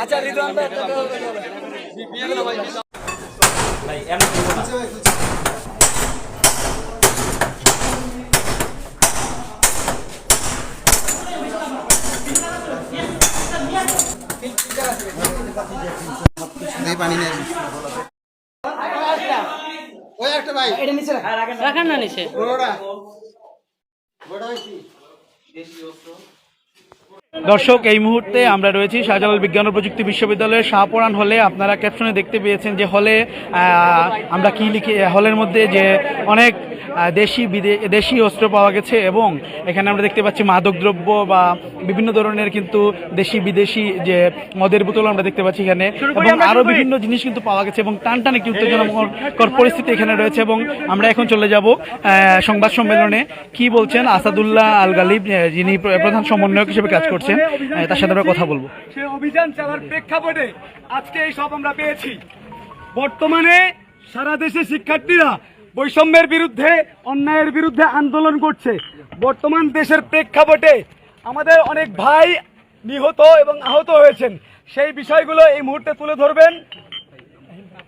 আচ্ছা রিদওয়ান ভাই পানি নেই। একটা ভাই। এটা নিচে রাখ। না নিচে। বড়টা। বড় হয়েছি। দর্শক এই মুহূর্তে আমরা রয়েছি শাহজালাল বিজ্ঞান ও প্রযুক্তি বিশ্ববিদ্যালয়ের শাহপরান হলে। আপনারা ক্যাপশনে দেখতে পেয়েছেন যে হলে আহ, আমরা কি লিখে হলের মধ্যে যে অনেক দেশি বিদে- দেশি অস্ত্র পাওয়া গেছে এবং এখানে আমরা দেখতে পাচ্ছি মাদকদ্রব্য বা বিভিন্ন ধরনের কিন্তু দেশি বিদেশি যে মদের বোতল আমরা দেখতে পাচ্ছি এখানে এবং আরও বিভিন্ন জিনিস কিন্তু পাওয়া গেছে এবং টান টান একটি উত্তেজনাকর পরিস্থিতি এখানে রয়েছে এবং আমরা এখন চলে যাব আহ, সংবাদ সম্মেলনে। কি বলছেন আসাদুল্লাহ আল গালিব যিনি প্রধান সমন্বয়ক হিসেবে কাজ করছেন? আহ, তার সাথে আমরা কথা বলব। সে অভিযান চালার প্রেক্ষাপটে আজকে এই সব আমরা পেয়েছি। বর্তমানে সারা দেশে শিক্ষার্থীরা বৈষম্যের বিরুদ্ধে অন্যায়ের বিরুদ্ধে আন্দোলন করছে। বর্তমান দেশের প্রেক্ষাপটে আমাদের অনেক ভাই নিহত এবং আহত হয়েছেন। সেই বিষয়গুলো এই মুহূর্তে তুলে ধরবেন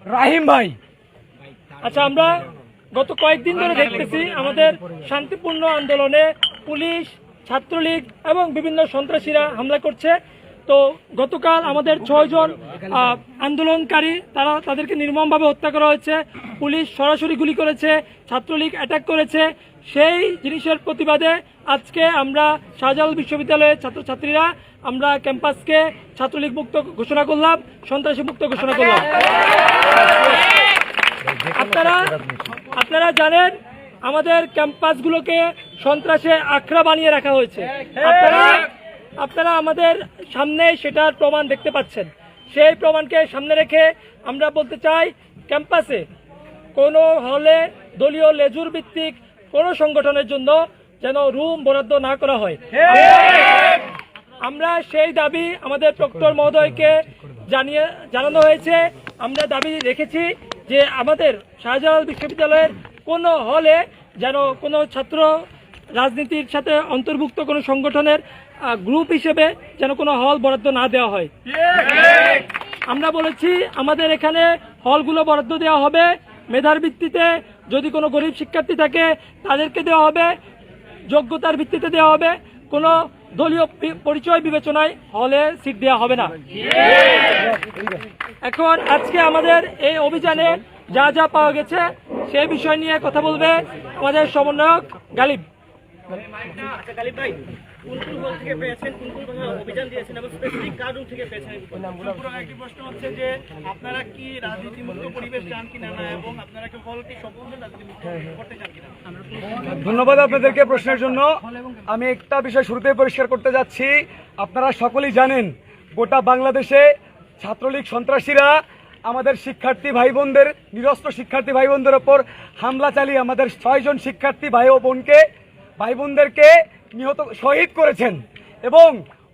রাহিম ভাই। আচ্ছা আমরা গত কয়েকদিন ধরে দেখতেছি আমাদের শান্তিপূর্ণ আন্দোলনে পুলিশ ছাত্রলীগ এবং বিভিন্ন সন্ত্রাসীরা হামলা করছে। তো গতকাল আমাদের ছয়জন আন্দোলনকারী, তারা তাদেরকে নির্মমভাবে হত্যা করা হয়েছে। পুলিশ সরাসরি গুলি করেছে, ছাত্রলীগ অ্যাটাক করেছে। সেই জিনিসের প্রতিবাদে আজকে আমরা শাহজালাল বিশ্ববিদ্যালয়ের ছাত্রছাত্রীরা আমরা ক্যাম্পাসকে ছাত্রলীগ মুক্ত ঘোষণা করলাম, সন্ত্রাসী মুক্ত ঘোষণা করলাম। আপনারা আপনারা জানেন আমাদের ক্যাম্পাসগুলোকে সন্ত্রাসে আখড়া বানিয়ে রাখা হয়েছে। আপনারা আপনারা আমাদের সামনে সেটার প্রমাণ দেখতে পাচ্ছেন। সেই প্রমাণকে সামনে রেখে আমরা বলতে চাই ক্যাম্পাসে কোনো হলে দলীয় লেজুর ভিত্তিক কোনো সংগঠনের জন্য যেন রুম বরাদ্দ না করা হয়। আমরা সেই দাবি আমাদের প্রক্টর মহোদয়কে জানিয়ে জানানো হয়েছে। আমরা দাবি রেখেছি যে আমাদের শাহজালাল বিশ্ববিদ্যালয়ের কোনো হলে যেন কোনো ছাত্র রাজনীতির সাথে অন্তর্ভুক্ত কোনো সংগঠনের গ্রুপ হিসেবে যেন কোনো হল বরাদ্দ না দেওয়া হয়। আমরা বলেছি, আমাদের এখানে হলগুলো বরাদ্দ দেওয়া হবে। মেধার ভিত্তিতে যদি কোনো গরিব শিক্ষার্থী থাকে, তাদেরকে দেওয়া হবে। যোগ্যতার ভিত্তিতে দেওয়া হবে। কোনো দলীয় পরিচয় বিবেচনায় হলে সিট দেওয়া হবে না। এখন আজকে আমাদের এই অভিযানে যা যা পাওয়া গেছে, সেই বিষয় নিয়ে কথা বলবে আমাদের সমন্বয়ক গালিব। একটি প্রশ্ন হচ্ছে যে আপনারা কি রাজনীতি পরিবেশ চান কিনা না এবং আপনারা কি হলটি সম্পূর্ণ রাজনীতি করতে চান কিনা? ধন্যবাদ আপনাদেরকে প্রশ্নের জন্য। আমি একটা বিষয় শুরুতে পরিষ্কার করতে যাচ্ছি। আপনারা সকলেই জানেন গোটা বাংলাদেশে ছাত্রলীগ সন্ত্রাসীরা আমাদের শিক্ষার্থী ভাই বোনদের নিরস্ত্র শিক্ষার্থী ভাই বোনদের ওপর হামলা চালিয়ে আমাদের ছয়জন শিক্ষার্থী ভাই ও বোনকে ভাই বোনদেরকে নিহত শহীদ করেছেন এবং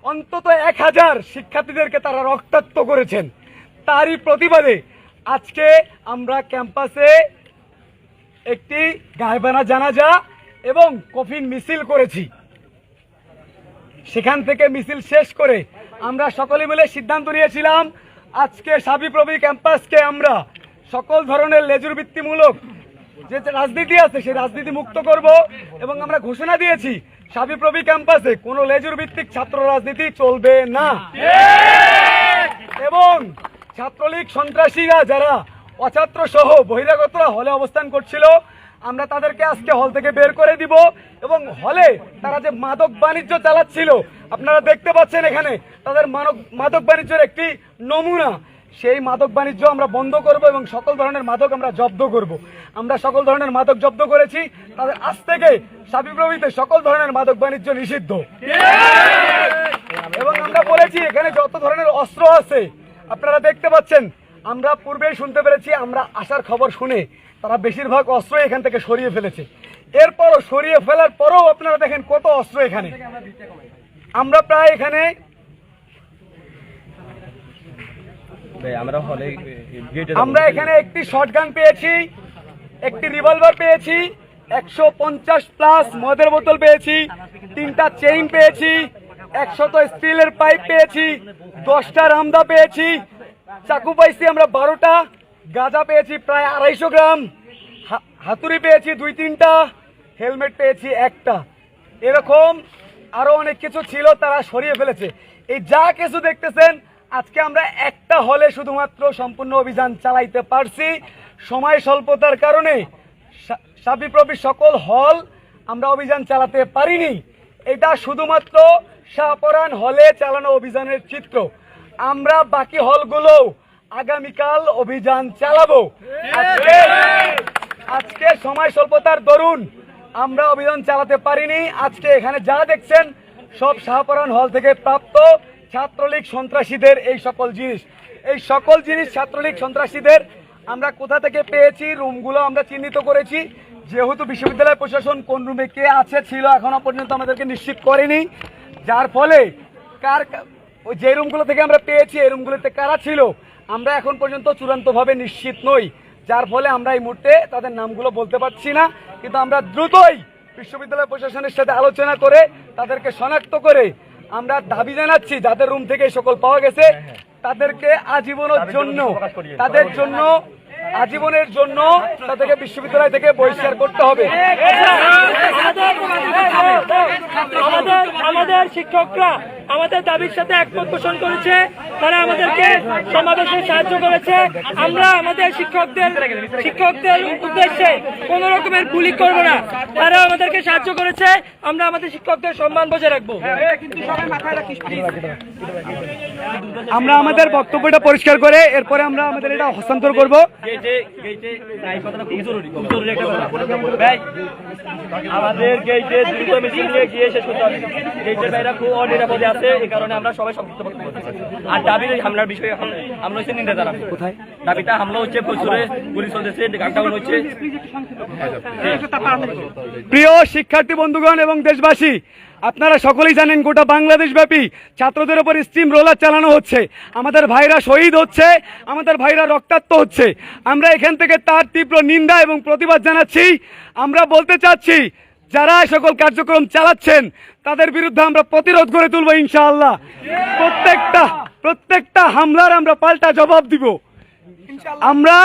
অন্তত এক হাজার শিক্ষার্থীদেরকে তারা রক্তাক্ত করেছেন। তারই প্রতিবাদে আজকে আমরা ক্যাম্পাসে একটি গায়বানা জানাজা এবং কফিন মিছিল করেছি। সেখান থেকে মিছিল শেষ করে আমরা সকলে মিলে সিদ্ধান্ত নিয়েছিলাম, আজকে সাবিপ্রবি ক্যাম্পাসকে আমরা সকল ধরনের লেজুর ভিত্তিমূলক যে রাজনীতি আছে, সেই রাজনীতি মুক্ত করব এবং আমরা ঘোষণা দিয়েছি সাবিপ্রবি ক্যাম্পাসে কোনো লেজুর ভিত্তিক ছাত্র রাজনীতি চলবে না। এবং ছাত্রলীগ সন্ত্রাসীরা যারা অছাত্র সহ বহিরাগতরা হলে অবস্থান করছিল, আমরা তাদেরকে আজকে হল থেকে বের করে দিব এবং হলে তারা যে মাদক বাণিজ্য চালাচ্ছিল, আপনারা দেখতে পাচ্ছেন এখানে, তাদের মাদক বাণিজ্যের একটি নমুনা। সেই মাদক বাণিজ্য আমরা বন্ধ করব এবং সকল ধরনের মাদক আমরা জব্দ করব। আমরা সকল ধরনের মাদক জব্দ করেছি, তাদের আজ থেকে সাবিপ্রবিতে সকল ধরনের মাদক বাণিজ্য নিষিদ্ধ। এবং আমরা বলেছি, এখানে যত ধরনের অস্ত্র আছে, আপনারা দেখতে পাচ্ছেন, আমরা পূর্বেই শুনতে পেরেছি, আমরা আসার খবর শুনে তারা বেশিরভাগ অস্ত্র এখান থেকে সরিয়ে ফেলেছে। এরপরও সরিয়ে ফেলার পরেও আপনারা দেখেন কত অস্ত্র এখানে। আমরা প্রায় এখানে আমরা এখানে একটি শটগান পেয়েছি, একটি রিভলভার পেয়েছি, একশো পঞ্চাশ প্লাস মদের বোতল পেয়েছি, তিনটা চেইন পেয়েছি, একশত স্টিলের পাইপ পেয়েছি, দশটা রামদা পেয়েছি, চাকু পাইছি আমরা বারোটা, গাঁজা পেয়েছি প্রায় আড়াইশো গ্রাম হাতুড়ি পেয়েছি দুই তিনটা, হেলমেট পেয়েছি একটা। এরকম আরও অনেক কিছু ছিল, তারা সরিয়ে ফেলেছে। এই যা কিছু দেখতেছেন আজকে আমরা একটা হলে শুধুমাত্র সম্পূর্ণ অভিযান চালাইতে পারছি। সময় স্বল্পতার কারণে সাবিপ্রবি সকল হল আমরা অভিযান চালাতে পারিনি। এটা শুধুমাত্র শাহপরান হলে চালানো অভিযানের চিত্র। আমরা বাকি হলগুলো আগামীকাল অভিযান চালাবো। আজকে আজকে সময় স্বল্পতার দরুন আমরা অভিযান চালাতে পারিনি। আজকে এখানে যা দেখছেন সব শাহপরান হল থেকে প্রাপ্ত। ছাত্রলীগ সন্ত্রাসীদের এই সকল জিনিস। এই সকল জিনিস ছাত্রলীগ সন্ত্রাসীদের আমরা কোথা থেকে পেয়েছি? রুমগুলো আমরা চিহ্নিত করেছি। যেহেতু বিশ্ববিদ্যালয় প্রশাসন কোন রুমে কে আছে, ছিল এখনও পর্যন্ত আমাদেরকে নিশ্চিত করেনি। যার ফলে কার ওই যে রুমগুলো থেকে আমরা পেয়েছি, এই রুমগুলোতে কারা ছিল, আমরা এখন পর্যন্ত চূড়ান্তভাবে নিশ্চিত নই। যার ফলে আমরা এই মুহূর্তে তাদের নামগুলো বলতে পারছি না, কিন্তু আমরা দ্রুতই বিশ্ববিদ্যালয় প্রশাসনের সাথে আলোচনা করে তাদেরকে শনাক্ত করে আমরা দাবি জানাচ্ছি যাদের রুম থেকে সকল পাওয়া গেছে তাদেরকে আজীবনের জন্য তাদের জন্য আজীবনের জন্য তাদেরকে বিশ্ববিদ্যালয় থেকে বহিষ্কার করতে হবে। আমাদের আমাদের শিক্ষকরা আমাদের দাবির সাথে একমত পোষণ করেছে। তারা আমাদেরকে সমাবেশে সাহায্য করেছে। আমরা আমাদের শিক্ষকদের শিক্ষকদের উদ্দেশ্যে কোন রকমের গুলি করব না। তারা আমাদেরকে সাহায্য করেছে। আমরা আমাদের শিক্ষকদের সম্মান বজায় রাখব। আমরা আমাদের বক্তব্যটা পরিষ্কার করে এরপরে আমরা আমাদের এটা হস্তান্তর করব। আমাদের গেইটে দ্রুত মিছিল নিয়ে গিয়ে শেষ করতে হবে। গেইটের বাইরে খুব অনিরাপদে আছে এই কারণে আমরা সবাই বক্তব্য আর দাবির হামলার বিষয়ে এখন আমরা হচ্ছে নিন্দা জানাব। কোথায়? দাবিটা হামলা হচ্ছে প্রচুরে গুলি চলতেছে গানটাউন হচ্ছে। প্রিয় শিক্ষার্থী বন্ধুগণ এবং দেশবাসী আপনারা সকলেই জানেন গোটা বাংলাদেশ ব্যাপী ছাত্রদের উপর স্টিম রোলার চালানো হচ্ছে। আমাদের ভাইরা শহীদ হচ্ছে, আমাদের ভাইরা রক্তাক্ত হচ্ছে। আমরা এখান থেকে তার তীব্র নিন্দা এবং প্রতিবাদ জানাচ্ছি। আমরা বলতে চাচ্ছি, যারা সকল কার্যক্রম চালাচ্ছেন, তাদের বিরুদ্ধে আমরা প্রতিরোধ করে তুলবো ইনশাআল্লাহ। প্রত্যেকটা প্রত্যেকটা হামলার আমরা পাল্টা জবাব দিব। আমরা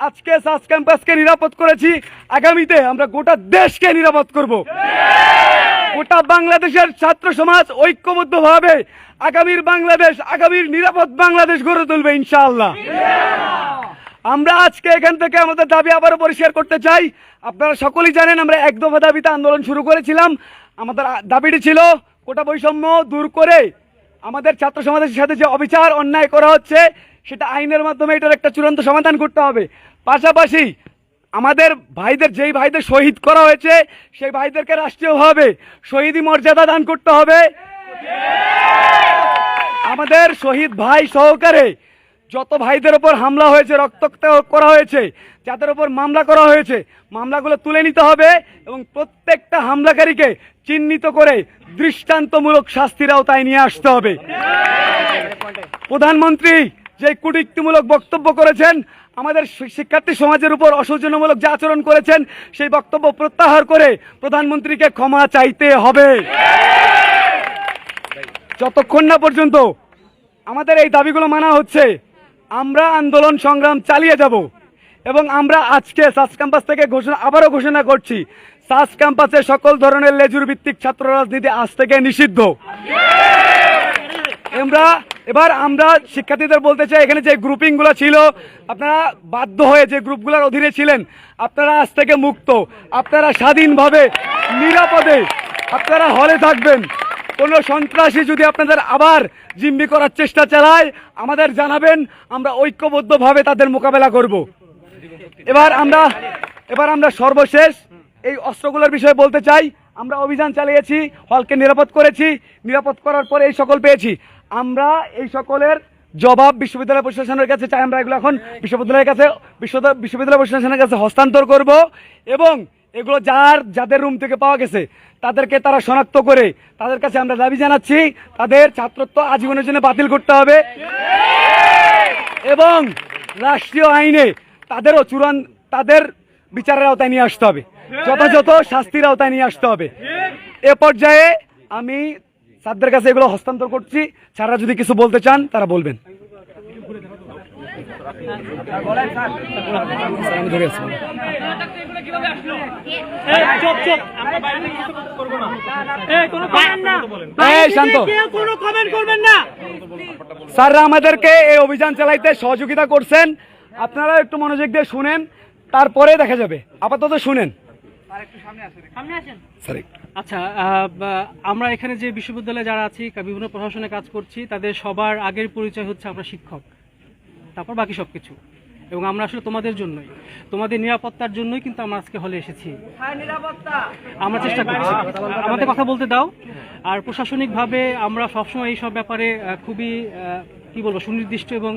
আজকে সাস ক্যাম্পাসকে নিরাপদ করেছি। আগামীতে আমরা গোটা দেশকে নিরাপদ করব। গোটা বাংলাদেশের ছাত্র সমাজ ঐক্যবদ্ধভাবে আগামীর বাংলাদেশ আগামীর নিরাপদ বাংলাদেশ গড়ে তুলবে ইনশাআল্লাহ। আমরা আজকে এখান থেকে আমাদের দাবি আবারও পরিষ্কার করতে চাই। আপনারা সকলেই জানেন আমরা এক দফা দাবিতে আন্দোলন শুরু করেছিলাম। আমাদের দাবিটি ছিল কোটা বৈষম্য দূর করে আমাদের ছাত্র সমাজের সাথে যে অবিচার অন্যায় করা হচ্ছে সেটা আইনের মাধ্যমে এটার একটা চূড়ান্ত সমাধান করতে হবে। পাশাপাশি আমাদের ভাইদের, যেই ভাইদের শহীদ করা হয়েছে, সেই ভাইদেরকে রাষ্ট্রীয়ভাবে শহীদি মর্যাদা দান করতে হবে। আমাদের শহীদ ভাই সহকারে যত ভাইদের ওপর হামলা হয়েছে, রক্তাক্ত করা হয়েছে, যাদের ওপর মামলা করা হয়েছে, মামলাগুলো তুলে নিতে হবে এবং প্রত্যেকটা হামলাকারীকে চিহ্নিত করে দৃষ্টান্তমূলক শাস্তির আওতায় নিয়ে আসতে হবে। প্রধানমন্ত্রী যে কুটিক্তিমূলক বক্তব্য করেছেন আমাদের শিক্ষার্থী সমাজের উপর অসৌজন্যমূলক যে আচরণ করেছেন, সেই বক্তব্য প্রত্যাহার করে প্রধানমন্ত্রীকে ক্ষমা চাইতে হবে। যতক্ষণ না পর্যন্ত আমাদের এই দাবিগুলো মানা হচ্ছে, আমরা আন্দোলন সংগ্রাম চালিয়ে যাব এবং আমরা আজকে সাস ক্যাম্পাস থেকে ঘোষণা, আবারও ঘোষণা করছি, সাস ক্যাম্পাসে সকল ধরনের লেজুর ভিত্তিক ছাত্র রাজনীতি আজ থেকে নিষিদ্ধ। আমরা, এবার আমরা শিক্ষার্থীদের বলতে চাই, এখানে যে গ্রুপিংগুলো ছিল, আপনারা বাধ্য হয়ে যে গ্রুপগুলোর অধীনে ছিলেন, আপনারা আজ থেকে মুক্ত। আপনারা স্বাধীনভাবে, নিরাপদে, আপনারা হলে থাকবেন। কোনো সন্ত্রাসী যদি আপনাদের আবার জিম্মি করার চেষ্টা চালায়, আমাদের জানাবেন, আমরা ঐক্যবদ্ধভাবে তাদের মোকাবেলা করব। এবার আমরা এবার আমরা সর্বশেষ এই অস্ত্রগুলোর বিষয়ে বলতে চাই। আমরা অভিযান চালিয়েছি, হলকে নিরাপদ করেছি, নিরাপদ করার পরে এই সকল পেয়েছি। আমরা এই সকলের জবাব বিশ্ববিদ্যালয় প্রশাসনের কাছে চাই। আমরা এগুলো এখন বিশ্ববিদ্যালয়ের কাছে বিশ্ববিদ্যালয় প্রশাসনের কাছে হস্তান্তর করব এবং এগুলো যার যাদের রুম থেকে পাওয়া গেছে, তাদেরকে তারা শনাক্ত করে তাদের কাছে আমরা দাবি জানাচ্ছি, তাদের ছাত্রত্ব আজীবনের জন্য বাতিল করতে হবে। এবং রাষ্ট্রীয় আইনে তাদেরও চূড়ান্ত তাদের বিচারের আওতায় নিয়ে আসতে হবে। যথাযথ শাস্তির আওতায় নিয়ে আসতে হবে। এ পর্যায়ে আমি স্যারদের কাছে এগুলো হস্তান্তর করছি স্যাররা যদি কিছু বলতে চান তারা বলবেন আমি ধরে আছি। এই, চুপ, চুপ। আমরা বাইরে থেকে কিছু করব না। এই, কোনো comment না। এই, শান্ত। বাইরে থেকে কেউ কোনো comment করবেন না স্যাররা আমাদেরকে এই অভিযান চালাইতে সহযোগিতা করছেন আপনারা একটু মনোযোগ দিয়ে শুনেন তারপরে দেখা যাবে আপাতত শুনেন সরি আচ্ছা আমরা এখানে যে বিশ্ববিদ্যালয়ে যারা আছি বিভিন্ন প্রশাসনে কাজ করছি তাদের সবার আগের পরিচয় হচ্ছে আমরা শিক্ষক। তারপর বাকি সব কিছু এবং আমরা আসলে তোমাদের জন্যই। তোমাদের নিরাপত্তার জন্যই কিন্তু আমরা আজকে হলে এসেছি। আমরা চেষ্টা করছি। আমাদের কথা বলতে দাও। আর প্রশাসনিকভাবে আমরা সবসময় এই সব ব্যাপারে খুবই কি বলব, সুনির্দিষ্ট এবং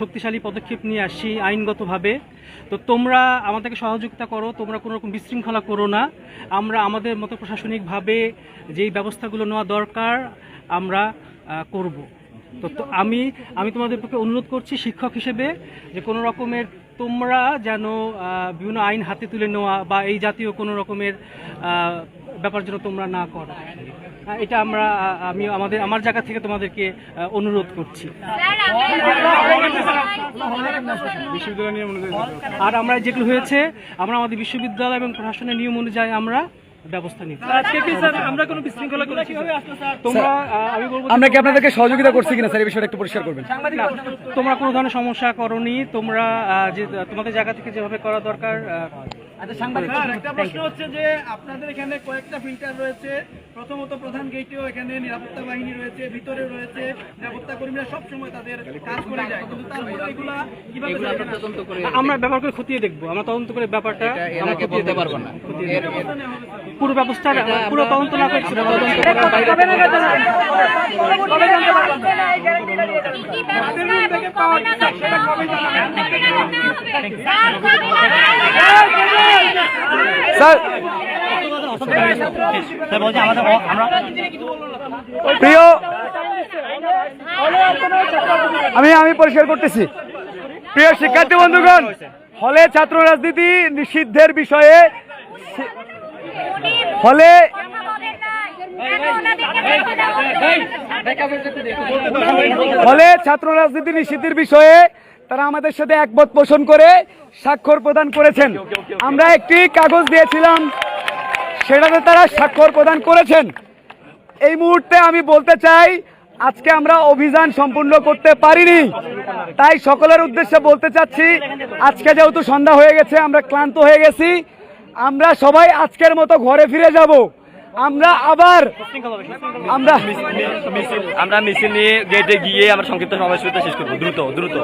শক্তিশালী পদক্ষেপ নিয়ে আসি আইনগতভাবে। তো তোমরা আমাদেরকে সহযোগিতা করো, তোমরা কোনো রকম বিশৃঙ্খলা করো না। আমরা আমাদের মতো প্রশাসনিকভাবে যেই ব্যবস্থাগুলো নেওয়া দরকার, আমরা করব। তো আমি আমি তোমাদের পক্ষে অনুরোধ করছি শিক্ষক হিসেবে যে কোনো রকমের তোমরা যেন বিভিন্ন আইন হাতে তুলে নেওয়া বা এই জাতীয় কোনো রকমের ব্যাপার যেন তোমরা না করো। এটা আমরা আমি আমাদের আমার জায়গা থেকে তোমাদেরকে অনুরোধ করছি। আর আমরা যেগুলো হয়েছে আমরা আমাদের বিশ্ববিদ্যালয় এবং প্রশাসনের নিয়ম অনুযায়ী আমরা ব্যবস্থা নিচ্ছি। আজকে কি স্যার? আমরা কোনো বিশৃঙ্খলা করেছি তোমরা আমি বলব আমরা কি আপনাদেরকে সহযোগিতা করছি কিনা স্যার? এই বিষয়টা একটু পরিষ্কার করবেন। তোমরা কোনো ধরনের সমস্যা করনি তোমরা যে তোমাদের জায়গা থেকে যেভাবে করা দরকার একটা প্রশ্ন হচ্ছে যে আপনাদের এখানে কয়েকটা ফিল্টার রয়েছে। প্রথমত প্রধান গেটেও এখানে নিরাপত্তা বাহিনী রয়েছে ভিতরে রয়েছে নিরাপত্তা কর্মীরা সব সময় তাদের কাজ করে যায়। কিন্তু তারপরে এগুলা কীভাবে আমরা ব্যাপার করে খতিয়ে দেখব। আমরা তদন্ত করে ব্যাপারটা আমরা খতিয়ে না। পুরো ব্যবস্থা পুরো তদন্ত না করে সেটা তদন্ত করার বাইরে স্যার প্রিয় আমি আমি পরিষ্কার করতেছি। প্রিয় শিক্ষার্থী বন্ধুগণ হলে ছাত্র রাজনীতি নিষিদ্ধের বিষয়ে হলে হলে ছাত্র রাজনীতি নিষিদ্ধের বিষয়ে তারা আমাদের সাথে একমত পোষণ করে স্বাক্ষর প্রদান করেছেন। আমরা একটি কাগজ দিয়েছিলাম, সেটাতে তারা স্বাক্ষর প্রদান করেছেন। এই মুহূর্তে আমি বলতে চাই, আজকে আমরা অভিযান সম্পূর্ণ করতে পারিনি। তাই সকলের উদ্দেশ্যে বলতে চাচ্ছি, আজকে যেহেতু সন্ধ্যা হয়ে গেছে, আমরা ক্লান্ত হয়ে গেছি। আমরা সবাই আজকের মতো ঘরে ফিরে যাব আমরা আবার আমরা মিছিল আমরা মিছিল নিয়ে গেটে গিয়ে আমরা সংক্ষিপ্ত সমাবেশটা শেষ করব দ্রুত দ্রুত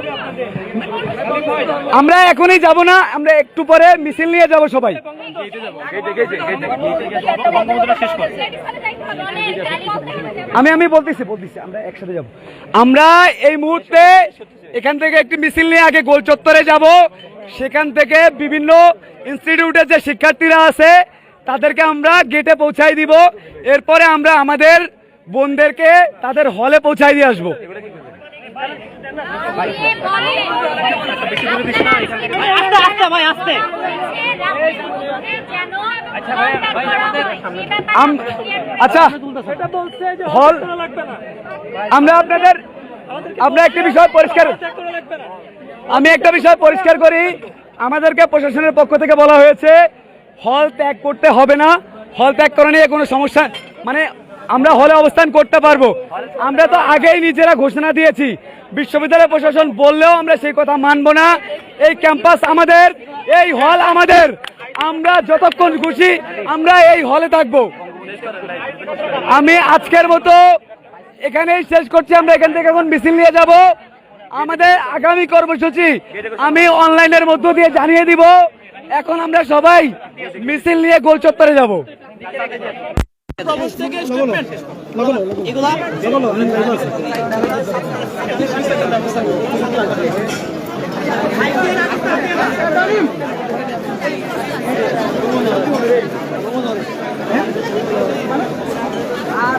আমরা এখনই যাব না আমরা একটু পরে মিছিল নিয়ে যাব সবাই আমি আমি বলতেছি বলতেছি আমরা একসাথে যাব আমরা এই মুহূর্তে এখান থেকে একটি মিছিল নিয়ে আগে গোল চত্বরে যাব সেখান থেকে বিভিন্ন ইনস্টিটিউটের যে শিক্ষার্থীরা আছে, তাদেরকে আমরা গেটে পৌঁছাই দিব। এরপরে আমরা আমাদের বোনদেরকে তাদের হলে পৌঁছাই দিয়ে আসব। আচ্ছা হল আমরা আপনাদের আমরা একটি বিষয় পরিষ্কার আমি একটা বিষয় পরিষ্কার করি। আমাদেরকে প্রশাসনের পক্ষ থেকে বলা হয়েছে, হল ত্যাগ করতে হবে না। হল ত্যাগ করা নিয়ে কোনো সমস্যা মানে আমরা হলে অবস্থান করতে পারব। আমরা তো আগেই নিজেরা ঘোষণা দিয়েছি। বিশ্ববিদ্যালয় প্রশাসন বললেও আমরা সেই কথা মানব না। এই ক্যাম্পাস আমাদের, এই হল আমাদের। আমরা যতক্ষণ খুশি আমরা এই হলে থাকব। আমি আজকের মতো এখানেই শেষ করছি। আমরা এখান থেকে এখন মিছিল নিয়ে যাব। আমাদের আগামী কর্মসূচি আমি অনলাইনের মধ্য দিয়ে জানিয়ে দিব। এখন আমরা সবাই মিছিল নিয়ে গোল চত্বরে যাব। আর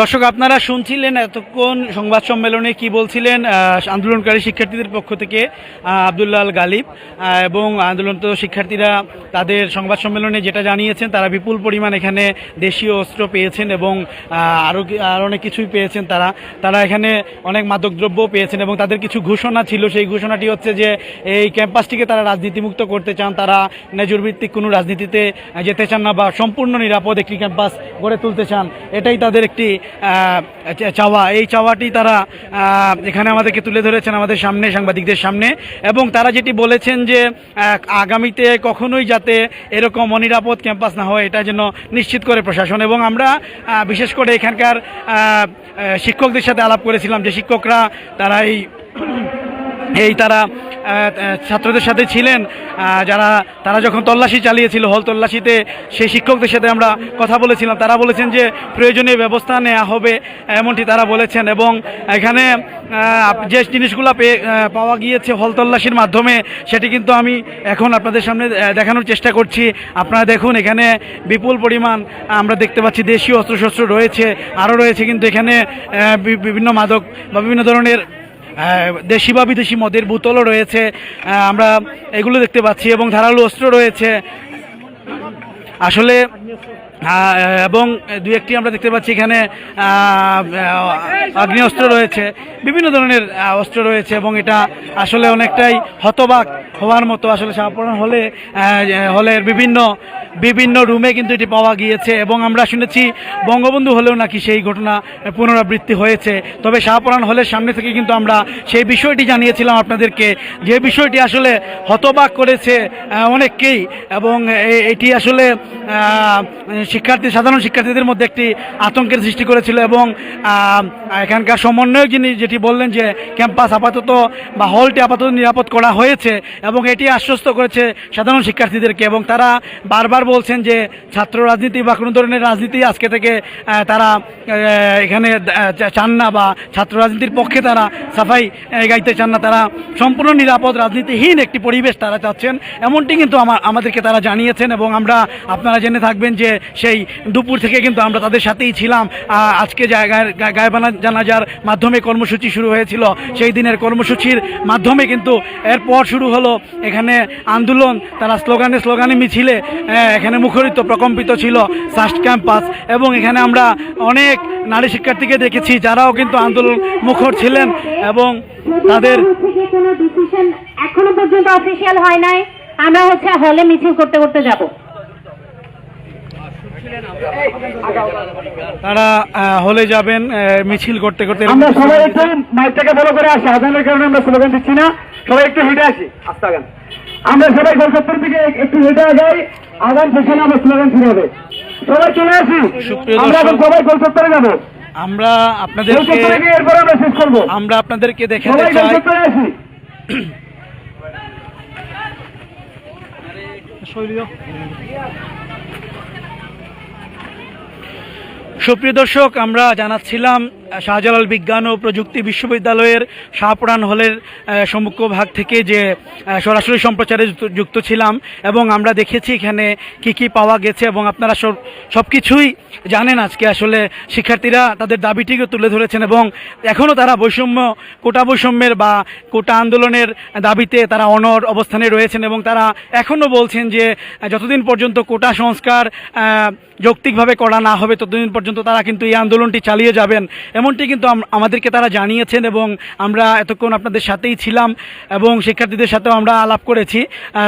দর্শক, আপনারা শুনছিলেন এতক্ষণ সংবাদ সম্মেলনে কি বলছিলেন আন্দোলনকারী শিক্ষার্থীদের পক্ষ থেকে আল গালিব। এবং আন্দোলনরত শিক্ষার্থীরা তাদের সংবাদ সম্মেলনে যেটা জানিয়েছেন, তারা বিপুল পরিমাণ এখানে দেশীয় অস্ত্র পেয়েছেন এবং আরও আর অনেক কিছুই পেয়েছেন তারা। তারা এখানে অনেক মাদকদ্রব্য পেয়েছেন এবং তাদের কিছু ঘোষণা ছিল। সেই ঘোষণাটি হচ্ছে যে, এই ক্যাম্পাসটিকে তারা রাজনীতিমুক্ত করতে চান, তারা ন্যায্য ভিত্তিক কোনো রাজনীতিতে যেতে চান না বা সম্পূর্ণ নিরাপদ একটি ক্যাম্পাস গড়ে তুলতে চান। এটাই তাদের একটি চাওয়া। এই চাওয়াটি তারা এখানে আমাদেরকে তুলে ধরেছেন আমাদের সামনে, সাংবাদিকদের সামনে। এবং তারা যেটি বলেছেন যে আগামীতে কখনোই যাতে এরকম অনিরাপদ ক্যাম্পাস না হয়, এটা যেন নিশ্চিত করে প্রশাসন। এবং আমরা বিশেষ করে এখানকার শিক্ষকদের সাথে আলাপ করেছিলাম যে শিক্ষকরা তারা এই এই তারা ছাত্রদের সাথে ছিলেন যারা, তারা যখন তল্লাশি চালিয়েছিল, হল তল্লাশিতে সেই শিক্ষকদের সাথে আমরা কথা বলেছিলাম। তারা বলেছেন যে, প্রয়োজনীয় ব্যবস্থা নেওয়া হবে, এমনটি তারা বলেছেন এবং এখানে যে জিনিসগুলো পাওয়া গিয়েছে হল তল্লাশির মাধ্যমে, সেটি কিন্তু আমি এখন আপনাদের সামনে দেখানোর চেষ্টা করছি। আপনারা দেখুন, এখানে বিপুল পরিমাণ, আমরা দেখতে পাচ্ছি দেশীয় অস্ত্রশস্ত্র রয়েছে, আরও রয়েছে, কিন্তু এখানে বিভিন্ন মাদক বা বিভিন্ন ধরনের দেশি বা বিদেশি মদের বোতলও রয়েছে। আমরা এগুলো দেখতে পাচ্ছি এবং ধারালো অস্ত্র রয়েছে। আসলে এবং দু একটি আমরা দেখতে পাচ্ছি এখানে আগ্নেয়াস্ত্র রয়েছে। বিভিন্ন ধরনের অস্ত্র রয়েছে এবং এটা আসলে অনেকটাই হতবাক হওয়ার মতো। আসলে শাহপুরান হলে হলের বিভিন্ন বিভিন্ন রুমে কিন্তু এটি পাওয়া গিয়েছে এবং আমরা শুনেছি বঙ্গবন্ধু হলেও নাকি সেই ঘটনা পুনরাবৃত্তি হয়েছে। তবে শাহপুরান হলের সামনে থেকে কিন্তু আমরা সেই বিষয়টি জানিয়েছিলাম আপনাদেরকে, যে বিষয়টি আসলে হতবাক করেছে অনেককেই এবং এটি আসলে শিক্ষার্থী, সাধারণ শিক্ষার্থীদের মধ্যে একটি আতঙ্কের সৃষ্টি করেছিল এবং এখানকার সমন্বয়ক যিনি, যেটি বললেন যে ক্যাম্পাস আপাতত বা হলটি আপাতত নিরাপদ করা হয়েছে এবং এটি আশ্বস্ত করেছে সাধারণ শিক্ষার্থীদেরকে এবং তারা বারবার বলছেন যে ছাত্র রাজনীতি বা কোনো ধরনের রাজনীতি আজকে থেকে তারা এখানে চান না বা ছাত্র রাজনীতির পক্ষে তারা সাফাই গাইতে চান না। তারা সম্পূর্ণ নিরাপদ, রাজনীতিহীন একটি পরিবেশ তারা চাচ্ছেন। এমনটি কিন্তু আমাদেরকে তারা জানিয়েছেন এবং আমরা, আপনারা জেনে থাকবেন যে সেই দুপুর থেকে কিন্তু আমরা তাদের সাথেই ছিলাম। আজকে গায়বানা জানাজার মাধ্যমে কর্মসূচি শুরু হয়েছিল। সেই দিনের কর্মসূচির মাধ্যমে কিন্তু এরপর শুরু হলো এখানে আন্দোলন। তারা স্লোগানে স্লোগানে মিছিলে এখানে মুখরিত প্রকম্পিত ছিল সাস্ট ক্যাম্পাস এবং এখানে আমরা অনেক নারী শিক্ষার্থীকে দেখেছি যারাও কিন্তু আন্দোলন মুখর ছিলেন এবং তাদের এখনও পর্যন্ত অফিসিয়াল হয় নাই। আমরা হচ্ছে হলে মিছিল করতে করতে যাব। তারা হলে যাবেন মিছিল করতে করতে আমরা সবাই একটু মাইকটাকে ফলো করে আসি। আজানের কারণে আমরা স্লোগান দিচ্ছি না। সবাই একটু হেঁটে আসি। আমরা সবাই গোলসত্তর দিকে একটু হেঁটে যাই আগান পেছনে আমরা স্লোগান শুরু হবে। সবাই চলে আসি। আমরা এখন সবাই যাব। আমরা আপনাদেরকে এরপর আমরা শেষ করব। আমরা আপনাদেরকে দেখাতে চাই আসি সুপ্রিয় দর্শক আমরা জানাচ্ছিলাম শাহজালাল বিজ্ঞান ও প্রযুক্তি বিশ্ববিদ্যালয়ের শাহপুরান হলের সম্মুখ ভাগ থেকে যে সরাসরি সম্প্রচারে যুক্ত- ছিলাম এবং আমরা দেখেছি এখানে কি কি পাওয়া গেছে এবং আপনারা সব কিছুই জানেন আজকে আসলে শিক্ষার্থীরা তাদের দাবিটিকে তুলে ধরেছেন এবং এখনও তারা বৈষম্য, কোটা বৈষম্যের বা কোটা আন্দোলনের দাবিতে তারা অনর অবস্থানে রয়েছেন এবং তারা এখনও বলছেন যে, যতদিন পর্যন্ত কোটা সংস্কার যৌক্তিকভাবে করা না হবে ততদিন পর্যন্ত তারা কিন্তু এই আন্দোলনটি চালিয়ে যাবেন এমনটি কিন্তু আমাদেরকে তারা জানিয়েছেন এবং আমরা এতক্ষণ আপনাদের সাথেই ছিলাম এবং শিক্ষার্থীদের সাথেও আমরা আলাপ করেছি।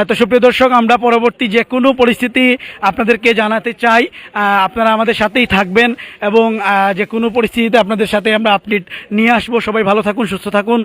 তো সুপ্রিয় দর্শক, আমরা পরবর্তী যে কোনো পরিস্থিতি আপনাদেরকে জানাতে চাই। আপনারা আমাদের সাথেই থাকবেন এবং যে কোনো পরিস্থিতিতে আপনাদের সাথে আমরা আপডেট নিয়ে আসব। সবাই ভালো থাকুন, সুস্থ থাকুন।